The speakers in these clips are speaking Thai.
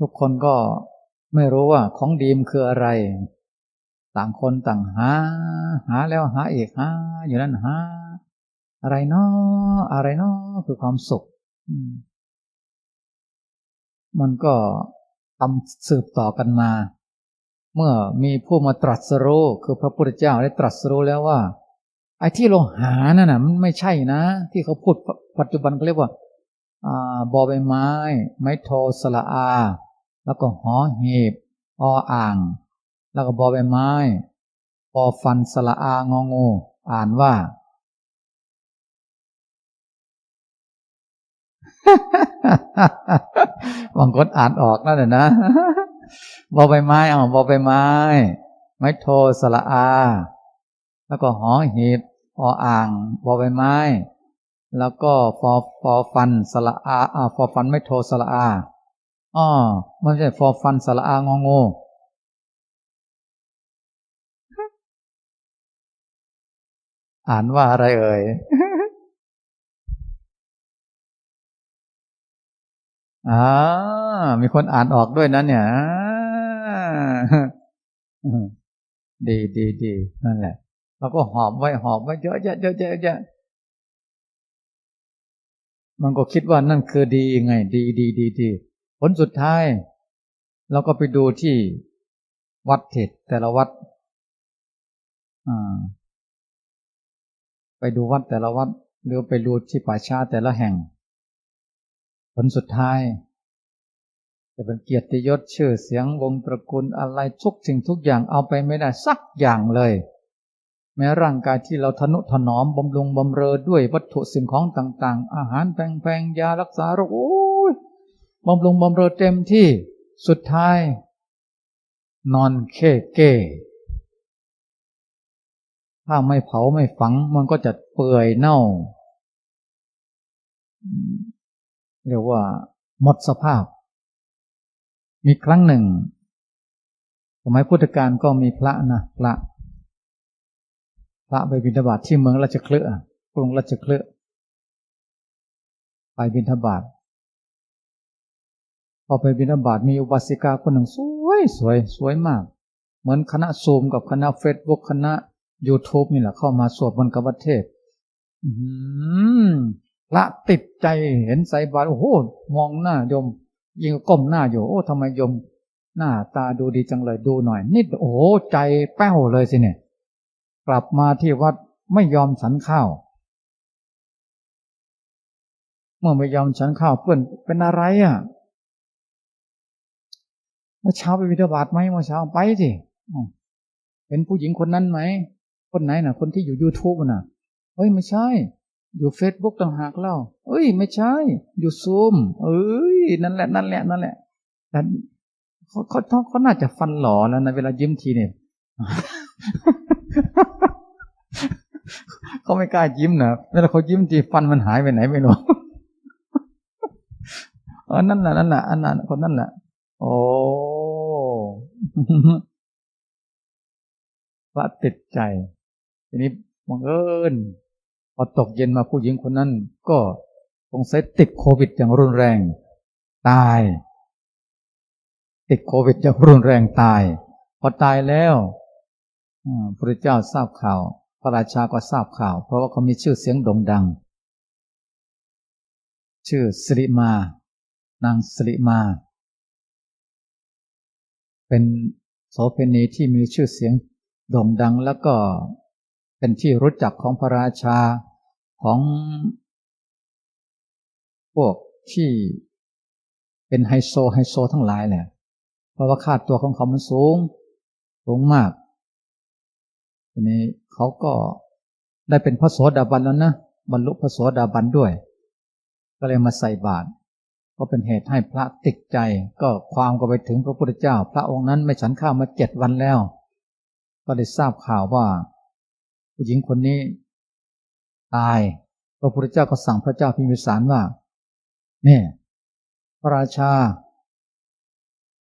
ทุกคนก็ไม่รู้ว่าของดีมคืออะไร ต่างคนต่างหา หาแล้วหาอีกหา อยู่นั่นหา อะไรเนาะอะไรเนาะคือความสุขมันก็ทำสืบต่อกันมา เมื่อมีผู้มาตรัสรู้คือพระพุทธเจ้าได้ตรัสรู้แล้วว่า ไอ้ที่เราหานั่นน่ะมันไม่ใช่นะ ที่เขาพูดปัจจุบันเขาเรียกว่าบอใบไม้ ไม้โทสละอา แล้วก็หอหีบออ่าง แล้วก็บอใบไม้ปอฟันสละอางองู อ่านว่า บางคนอ่านออกนั่นแหละนะบอใบไม้เอาบอใบไม้ ไม้โทสละอา แล้วก็หอหีบออ่างบอใบไม้ แล้วก็ฟอฟอฟันสละอาอ่าฟอฟันไม่โทสละอา อ๋อไม่ใช่ฟอฟันสละอางองูอ่านว่าอะไรเอ่ย อ่า มีคนอ่านออกด้วยนะเนี่ย ดีดีดีนั่นแหละ เราก็หอบไว้หอบไว้เยอะแยะเยอะแยะเยอะมันก็คิดว่านั่นคือดีไง ดีดีดีดี ผลสุดท้าย เราก็ไปดูที่วัดเทศแต่ละวัดไปดูวัดแต่ละวัด หรือไปดูที่ป่าชาแต่ละแห่ง ผลสุดท้าย จะเป็นเกียรติยศชื่อเสียงวงตระกูลอะไรทุกสิ่งทุกอย่างเอาไปไม่ได้สักอย่างเลย แม้ร่างกายที่เราทนุถนอมบำรุงบำเรอด้วยวัตถุสิ่งของต่าง ๆ อาหารแพงๆยารักษาโรค บำรุงบำรอเต็มที่สุดท้าย นอนเคเก้ถ้าไม่เผาไม่ฝัง มันก็จะเปื่อยเน่า เรียกว่า หมดสภาพ มีครั้งหนึ่งสมัยพุทธกาลก็มีพระนะพระ พระไปบิณฑบาตทที่เมืองราชเคลือกรุงราชเคลือไปบิณฑบาต พอไปบิณฑบาตมีอุบาสิกาคนหนึ่งสวยสวยสวยมาก เหมือนคณะซูมกับคณะเฟซบุ๊กคณะ YouTube นี่แหละเข้ามาสวดบนกบัตเทศพระติดใจเห็นใส่บาตรโอ้โหมองหน้ายม ยิงก้มหน้าอยู่ โอ้ทำไมยม หน้าตาดูดีจังเลยดูหน่อย นิดโอ้ใจแป้วเลยสิเนี่ย กลับมาที่วัดไม่ยอมฉันข้าว เมื่อไม่ยอมฉันข้าวเพื่อนเป็นอะไรอะ มื่อเช้าไปวิทยาบาทไหมเมื่อเช้าไปสิเห็นผู้หญิงคนนั้นไหม คนไหนน่ะ คนที่อยู่ยูทูบน่ะ เฮ้ยไม่ใช่ อยู่เฟซบุ๊กต่างหากเล่าเอ้ย ไม่ใช่ อยู่ซูม เอ้ยนั่นแหละนั่นแหละนั่นแหละแต่เขาเขาเขาน่าจะฟันหล่อแล้วนะเวลายิ้มทีเนี่ยเขาไม่กล้ายิ้มนะเวลาเขายิ้มทีฟันมันหายไปไหนไม่รู้เออนั่นแหละนั่นแหละอันนั้นคนนั่นแหละโอ้ พระติดใจ ทีนี้บังเอิญพอตกเย็นมาผู้หญิงคนนั้น ก็สงสัยติดโควิดอย่างรุนแรง ตาย ติดโควิดอย่างรุนแรงตาย พอตายแล้วพระเจ้าทราบข่าว พระราชาก็ทราบข่าว เพราะว่าเขามีชื่อเสียงโด่งดัง ชื่อสิริมา นางสิริมา เป็นโสเภณีที่มีชื่อเสียงโด่งดังแล้วก็เป็นที่รู้จักของพระราชาของพวกที่เป็นไฮโซไฮโซทั้งหลายแหละ เพราะว่าค่าตัวของเขามันสูง สูงมาก ทีนี้เขาก็ได้เป็นพระโสดาบันแล้วนะ บรรลุพระโสดาบันด้วย ก็เลยมาใส่บาตร ก็เป็นเหตุให้พระติดใจ ก็ความก็ไปถึงพระพุทธเจ้า พระองค์นั้นไม่ฉันข้าวมาเจ็ดวันแล้ว ก็ได้ทราบข่าวว่า ผู้หญิงคนนี้ ตาย พระพุทธเจ้าก็สั่งพระเจ้าพิมพิสารว่าเนี่ยพระราชา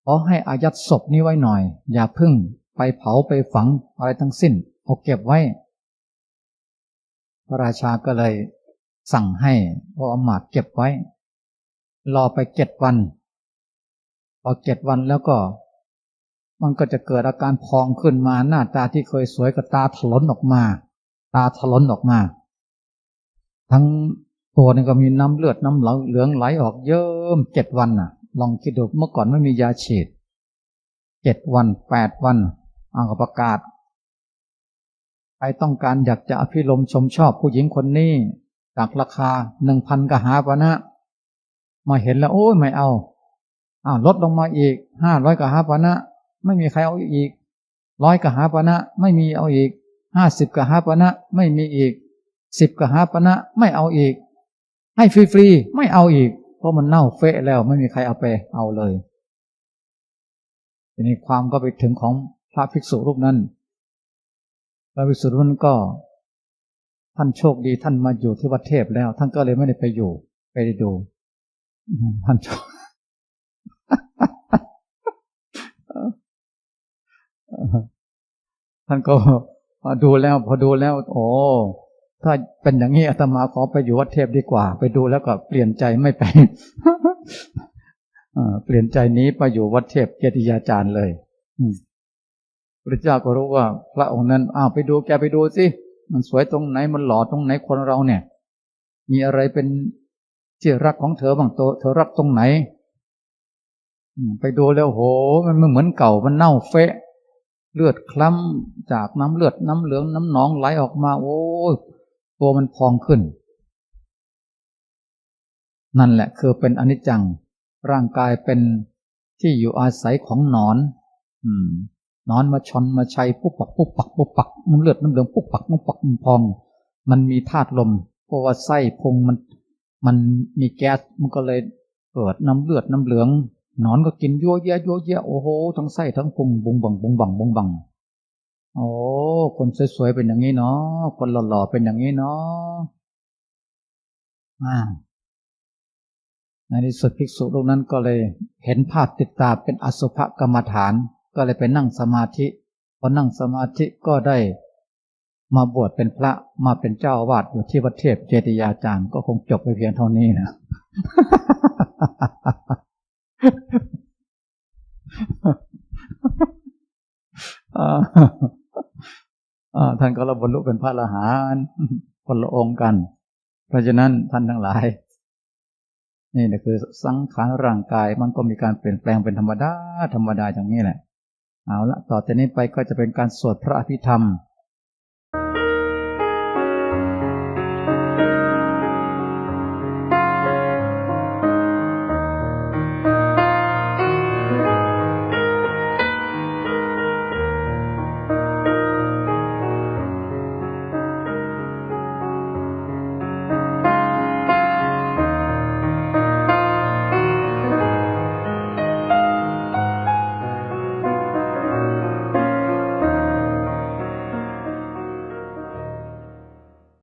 ขอให้อายัดศพนี้ไว้หน่อย อย่าพึ่งไปเผาไปฝังอะไรทั้งสิ้นเอาเก็บไว้ พระราชาก็เลยสั่งให้พระอมาตเก็บไว้ รอไปเจ็ดวัน พอเจ็ดวันแล้วก็ มันก็จะเกิดอาการพองขึ้นมาหน้าตาที่เคยสวยก็ตาถลนออกมา ตาถลนออกมา ทั้งตัวนี่ก็มีน้ำเลือดน้ำเหลืองไหลออกเยิ้มเจ็ดวันน่ะ ลองคิดดูเมื่อก่อนไม่มียาฉีดเจ็ดวันแปดวันอ่างประกาศใครต้องการอยากจะอภิรมชมชอบผู้หญิงคนนี้จากราคาหนึ่งพันกหาปณะ มาเห็นแล้ว โอ้ยไม่เอาอ้าวลดลงมาอีกห้าร้อยกหาปณะไม่มีใครเอาอีกร้อยกหาปณะไม่มีเอาอีกห้าสิบกหาปณะไม่มีอีกสิบกหาปณะไม่เอาอีก ให้ฟรีๆไม่เอาอีก เพราะมันเน่าเฟะแล้วไม่มีใครเอาไปเอาเลยทีนี้ความก็ไปถึงของพระภิกษุรูปนั้นพระภิกษุรูปนั้นก็ ท่านโชคดีท่านมาอยู่ที่วัดเทพแล้ว ท่านก็เลยไม่ได้ไปอยู่ไปดู ท่านโชคท่านก็ดูแล้วพอดูแล้ว โอ้ถ้าเป็นอย่างนี้อาตมาขอไปอยู่วัดเทพดีกว่า ไปดูแล้วก็เปลี่ยนใจไม่ไปเปลี่ยนใจนี้ไปอยู่วัดเทพเกติยาจารย์เลยพระเจ้าก็รู้ว่า พระองค์นั้นอ้าวไปดูแกไปดูสิมันสวยตรงไหนมันหล่อตรงไหนคนเราเนี่ย มีอะไรเป็น ที่รักของเธอบ้างตัวเธอรักตรงไหนไปดูแล้วโห มันไม่เหมือนเก่ามันเน่าเฟะ เลือดคล้ำจากน้ำเลือดน้ำเหลืองน้ำหนองไหลออกมา โอ้ตัวมันพองขึ้น นั่นแหละคือเป็นอนิจจัง ร่างกายเป็นที่อยู่อาศัยของนอน อืมนอนมาชนมาชัยปุ๊บปักปุ๊บปักปุ๊บปักมันเลือดน้ำเหลืองปุ๊บปักปุ๊บปักมันพอง มันมีธาตุลมเพราะว่าไส้พุงมัน มันมีแก๊สมันก็เลยเกิดน้ำเลือดน้ำเหลืองนอนก็กินยั่วเยะยั่วเยะโอ้โหทั้งไส้ทั้งพุงบุงบังบุงบังบุงบังโอ้คนสวยๆเป็นอย่างนี้เนาะคนหล่อๆเป็นอย่างนี้เนาะอ่าในที่สุดภิกษุรูปนั้นก็เลยเห็นภาพติดตาเป็นอสุภกรรมฐาน ก็เลยไปนั่งสมาธิพอนั่งสมาธิก็ได้ มาบวชเป็นพระมาเป็นเจ้าวาดอยู่ที่วัดเทพเจติยาจารย์ก็คงจบไปเพียงเท่านี้นะ ท่านก็ระบรรลุเป็นพระอรหันต์คนละองค์กัน เพราะฉะนั้นท่านทั้งหลาย นี่นะคือสังขารร่างกายมันก็มีการเปลี่ยนแปลงเป็นธรรมดาธรรมดาอย่างนี้แหละ เอาละต่อจากนี้ไปก็จะเป็นการสวดพระอภิธรรม